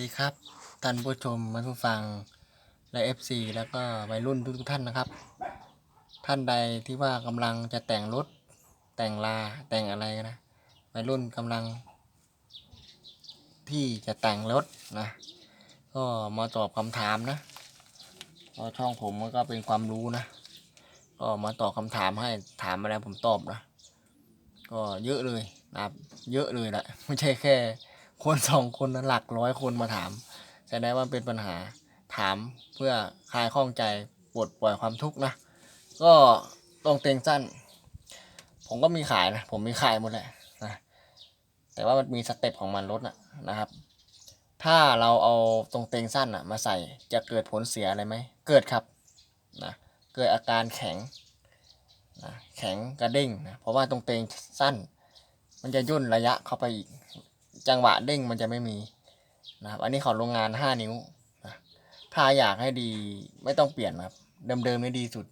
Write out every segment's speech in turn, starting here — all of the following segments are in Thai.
ดีครับท่านผู้ชมท่านผู้ฟังและ FC แล้วก็วัยรุ่นทุกท่านนะครับ ท่านใดที่ว่ากำลังจะแต่งรถแต่งลาแต่งอะไรนะวัยรุ่นกำลัง ที่จะแต่งรถนะก็มาตอบคำถามนะเพราะช่องผมมันก็เป็นความรู้นะก็มาตอบคำถามให้ถามอะไรผมตอบนะ ก็เยอะเลยนะเยอะเลยแหละไม่ใช่แค่ คนสองคนนะหลักร้อยคนมาถามแสดงว่าเป็นปัญหาถามเพื่อคลายข้องใจปลดปล่อยความทุกข์นะ ก็ตรงเต็งสั้น ผมก็มีขายนะ ผมมีขายหมดแหละนะแต่ว่ามันมีสเต็ปของมันลดนะนะครับ ถ้าเราเอาตรงเต็งสั้นอะมาใส่จะเกิดผลเสียอะไรไหมเกิดครับนะเกิดอาการแข็งนะแข็งกระเด้งนะเพราะว่าตรงเต็งสั้น มันจะย่นระยะเข้าไปอีก จังหวะเด้งมันจะไม่มีนะครับ อันนี้ของโรงงาน 5 นิ้วนะถ้าอยากให้ดีไม่ต้องเปลี่ยนครับ เดิมๆนี่ดีสุด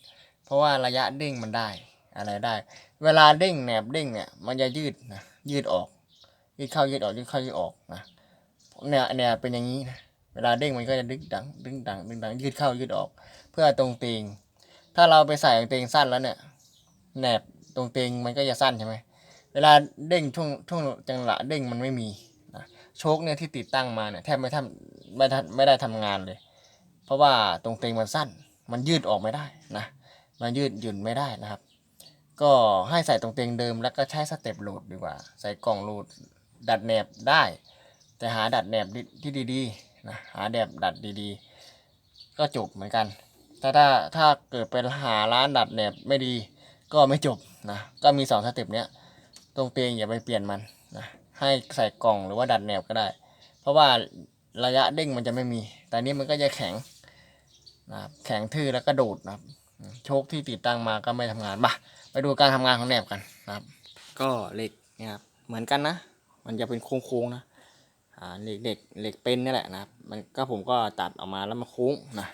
เพราะว่าระยะเด้งมันได้อะไรได้ เวลาเด้งแหนบเด้งเนี่ยมันจะยืดนะยืดออก ยืดเข้ายืดออกยืดเข้ายืดออกนะเนี่ยเนี่ยเป็นอย่างนี้นะเวลาเด้งมันก็จะดึงดังดึงดังดึงดังยืดเข้ายืดออก เพื่อตรงเตงถ้าเราไปใส่ตรงเตงสั้นแล้วเนี่ยแหนบตรงเตงมันก็จะสั้นใช่ไหม เวลาเด้งช่วงช่วงจังหวะเด้งมันไม่มีนะโชคเนี่ยที่ติดตั้งมาเนี่ยแทบไม่ทำไม่ทันไม่ได้ทำงานเลย เพราะว่าตรงเตงมันสั้น มันยืดออกไม่ได้นะมันยืดหยุ่นไม่ได้นะครับ ก็ให้ใส่ตรงเตงเดิมแล้วก็ใช้สเต็ปโหลดดีกว่า ใส่กล่องโหลดดัดแหนบได้ แต่หาดัดแหนบที่ดีๆนะหาแดบดัดดีๆ ก็จบเหมือนกันถ้าถ้าถ้าเกิดเป็นหาร้านดัดแหนบไม่ดีก็ไม่จบนะก็มีสองสเต็ปเนี้ย ตรงเตียงอย่าไปเปลี่ยนมันนะให้ใส่กล่องหรือว่าดัดแนบก็ได้ เพราะว่าระยะเด้งมันจะไม่มี แต่นี้มันก็จะแข็งนะครับแข็งทื่อแล้วก็โดดนะครับ โชคที่ติดตั้งมาก็ไม่ทำงานมาไปดูการทำงานของแหนบกันนะครับ ก็เหล็กนี่ยครับเหมือนกันนะ มันจะเป็นโค้งๆนะอ่าเหล็กเหล็กเหล็กเป็นนี่แหละนะครับ มันก็ผมก็ตัดออกมาแล้วมาโค้งนะ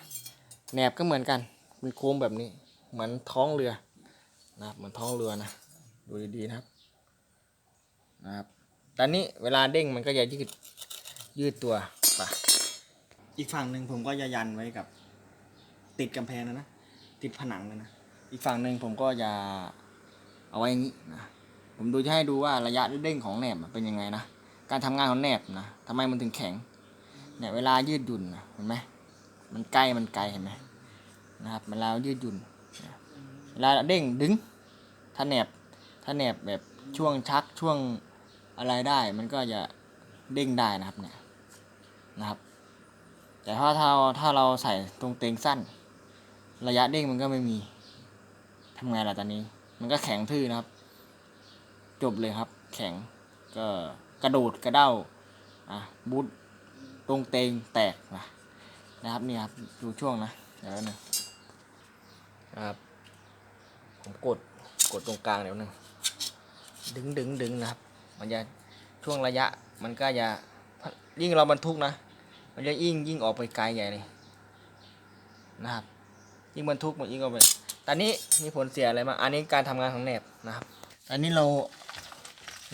แหนบก็เหมือนกันเป็นโค้งแบบนี้ เหมือนท้องเรือนะครับเหมือนท้องเรือนะดูดีๆนะครับ นะครับตอนนี้เวลาเด้งมันก็จะยืดยืดตัวไปอีกฝั่งหนึ่งผมก็จะยันไว้กับ ติดกำแพงนะนะติดผนังเลยนะอีกฝั่งหนึ่งผมก็จะเอาไว้อย่างนี้นะผมดูจะให้ดูว่าระยะเด้งของแหนบเป็นยังไงนะการทำงานของแหนบนะทำไมมันถึงแข็งเนี่ยเวลายืดหยุ่นนะเห็นไหมมันใกล้มันไกลเห็นไหมนะครับเวลายืดหยุ่นเวลาเด้งดึงถ้าแหนบถ้าแหนบแบบช่วงชักช่วง อะไรได้มันก็จะเด้งได้นะครับเนี่ยนะครับ แต่ถ้าถ้าถ้าเราใส่ตรงเตงสั้น ระยะเด้งมันก็ไม่มีทำไงล่ะตอนนี้ มันก็แข็งทื่อนะครับ จบเลยครับ แข็งก็กระโดดกระเด้าอะบูทตรงเตงแตกนะนะครับนี่ครับดูช่วงนะเดี๋ยวนึงครับผมกดกดตรงกลางเดี๋ยวนึงดึงดึงดึงนะครับ มันจะช่วงระยะมันก็จะยิ่งเราบรรทุกนะ มันจะยิ่งยิ่งออกไปไกลใหญ่เลยนะครับ ยิ่งบรรทุกมันยิ่งออกไปตอนนี้มีผลเสียอะไรมาอันนี้การทำงานของแหนบนะครับตอนนี้เรา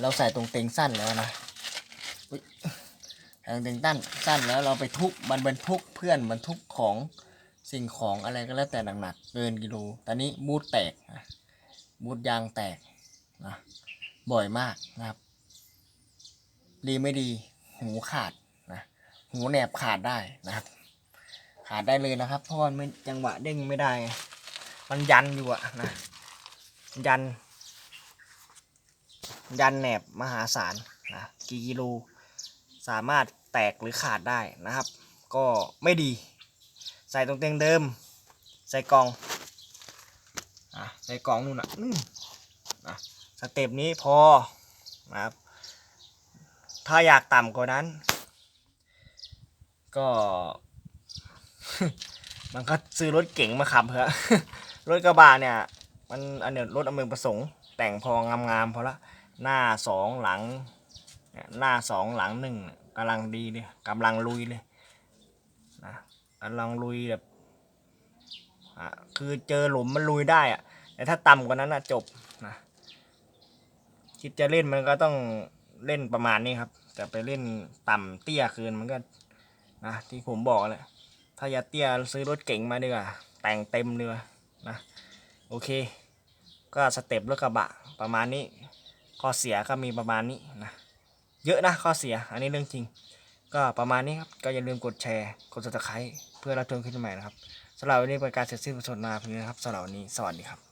เราใส่ตรงเต็งสั้นแล้วนะตรงเต็งตั้นสั้นแล้วเราไปทุกมันบรรทุกเพื่อนบรรทุกของสิ่งของอะไรก็แล้วแต่หนักๆเกินกิโล ตอนนี้บูทแตกนะบูทยางแตกนะบ่อยมากนะครับ ดีไม่ดี หูขาดนะหูแหนบขาดได้นะครับ ขาดได้เลยนะครับ เพราะว่าไม่จังหวะเด้งไม่ได้ มันยันอยู่อะนะยัน ยันแหนบมหาศาลนะกี่กิโลสามารถแตกหรือขาดได้นะครับ ก็ไม่ดี ใส่ตรงเตียงเดิม ใส่กล่องอะใส่กล่องนู่นอะนู่นนะสเต็ปนี้พอนะครับ ถ้าอยากต่ำกว่านั้น ก็ มันก็ซื้อรถเก๋งมาขับเถอะรถกระบะเนี่ย มันอันเนี้ยรถอเมริกประสงค์ แต่งพองามๆพอละหน้าสองหลังเนี่ยหน้าสองหลังหนึ่งกำลังดีเลยกำลังลุยเลยนะกำลังลุยแบบคือเจอหลุมมันลุยได้อะแต่ถ้าต่ำกว่านั้นนะจบนะคิดจะเล่นมันก็ต้อง เล่นประมาณนี้ครับ แต่ไปเล่นต่ำเตี้ยคืนมันก็นะที่ผมบอกแหละถ้าอยากเตี้ยซื้อรถเก๋งมาดีกว่าแต่งเต็มเลยนะโอเค ก็สเต็ปรถกระบะประมาณนี้ ข้อเสียก็มีประมาณนี้นะเยอะนะข้อเสียอันนี้เรื่องจริง ก็ประมาณนี้ครับ ก็อย่าลืมกดแชร์ กด subscribe เพื่อรับชมคลิปใหม่นะครับสำหรับวันนี้เป็นการเสร็จสิ้นบทสนทนาเพียงนะครับสำหรับวันนี้สวัสดีครับ